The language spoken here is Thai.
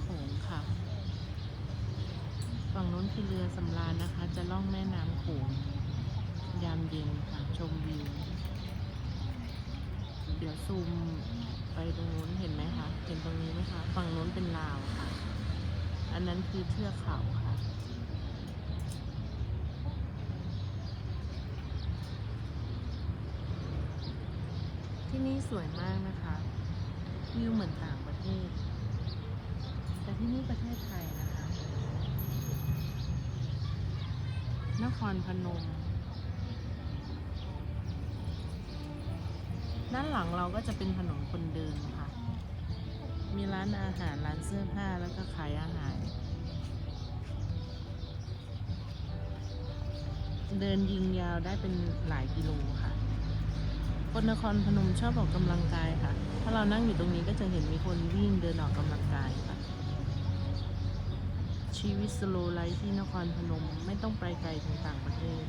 โขงค่ะ ฝั่งนู้นคือเรือสำราญนะคะ จะล่องแม่น้ำโขง ยามเย็นค่ะ ชมวิว เดี๋ยวซูมไปตรงนู้นเห็นไหมคะ เห็นตรงนี้ไหมคะ ฝั่งนู้นเป็นลาวค่ะ อันนั้นคือเทือกเขาค่ะที่นี่สวยมากนะคะ วิวเหมือนต่างประเทศ ที่นี่ประเทศไทยนะคะ นครพนม ด้านหลังเราก็จะเป็นถนนคนเดินค่ะ มีร้านอาหารร้านเสื้อผ้าแล้วก็ขายอาหาร เดินยิงยาวได้เป็นหลายกิโลค่ะคนนครพนมชอบออกกำลังกายค่ะ ถ้าเรานั่งอยู่ตรงนี้ก็จะเห็นมีคนวิ่งเดินออกกำลัง ชีวิตสโลไลฟ์ที่นครพนม ไม่ต้องไปไกลถึงต่างประเทศ